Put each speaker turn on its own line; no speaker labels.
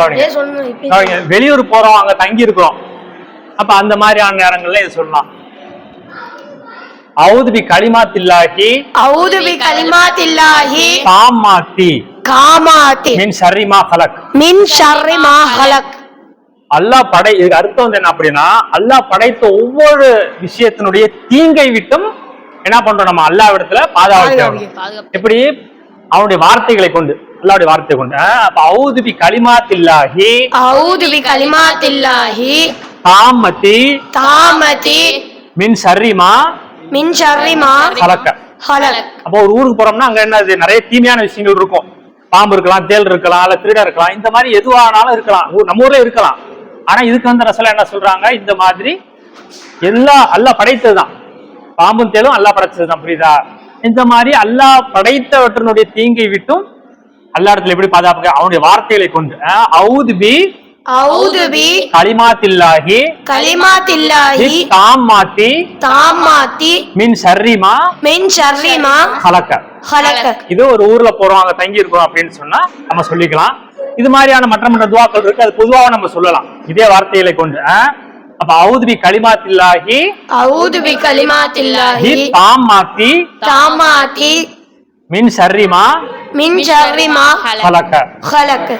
கவனிங்க. வெளியூர் போறோம் அங்க தங்கி இருக்கிறோம் அப்ப அந்த மாதிரியான நேரங்கள்ல இது சொல்லலாம். அவுது பி கலிமாத்தில்லாஹி
அவுது பி
தாமாத்தி
காமாத்தி.
மின் ஷர்ரிமா ஃபலக்
மின் ஷர்ரி மா ஹலக்.
அல்லாஹ் படை இதுக்கு அர்த்தம் வந்து என்ன அப்படின்னா அல்லாஹ் படைத்த ஒவ்வொரு விஷயத்தினுடைய தீங்கை விட்டும் என்ன பண்றோம் நம்ம அல்லாஹ் இடத்துல பாதுகாப்பு. எப்படி? அவனுடைய வார்த்தைகளை கொண்டு. அல்லாவுடைய வார்த்தை கொண்டு அப்ப அவுது பி கலிமாத்தில்லாஹி
அவுது பி கலிமாத்தில்லாஹி
தாமத்தி
தாமதி
மின் ஷர்ரிமா
மின் ஷர்ரி மா
ஃபலக்க
ஹலக்
அப்போ ஒரு ஊருக்கு போறோம்னா அங்க என்னது நிறைய தீமையான விஷயங்கள் இருக்கும். பாம்பு இருக்கலாம் தேள் இருக்கலாம் இல்ல திருடன் இருக்கலாம். இந்த மாதிரி எதுவானாலும் இருக்கலாம். நம்ம ஊர்ல இருக்கலாம். ஆனா இதுக்கு வந்து ரசல என்ன சொல்றாங்க? இந்த மாதிரி எல்லா அல்லாஹ் படைத்ததுதான். பாம்பும் தேளும் அல்லாஹ் படைச்சதுதான் புரியுதா? இந்த மாதிரி அல்லாஹ் படைத்தவற்றினுடைய தீங்கை விட்டும் அல்லா இடத்துல எப்படி பாதுகாப்பு அவனுடைய வார்த்தைகளை கொண்டு அவுது பி
அவுது பி
கலிமாத்தில்லாஹி
கலிமாத்தில்லாஹி
தாமாத்தி
தாமாத்தி
மின் ஷர்ரிமா
மின் ஷர்ரி மா
கலக்க
ஹலக்
இது ஒரு ஊர்ல போறோம் அங்க தங்கி இருக்கோம் அப்படின்னு சொன்னா நம்ம சொல்லிக்கலாம். இது மாதிரியான மற்ற மற்ற துவாக்கள் இருக்கு அது பொதுவாக நம்ம சொல்லலாம். இதே வார்த்தைகளை கொண்டு அப்ப அவுதுபி கலிமாத்தில்லாஹி
அவுது பி கலிமாத்தில்லாஹி
ஹி தாமாத்தி
தாமாத்தி
மின் ஷர்ரிமா
மின் ஷர்ரி மா
கலக்க
ஹலக்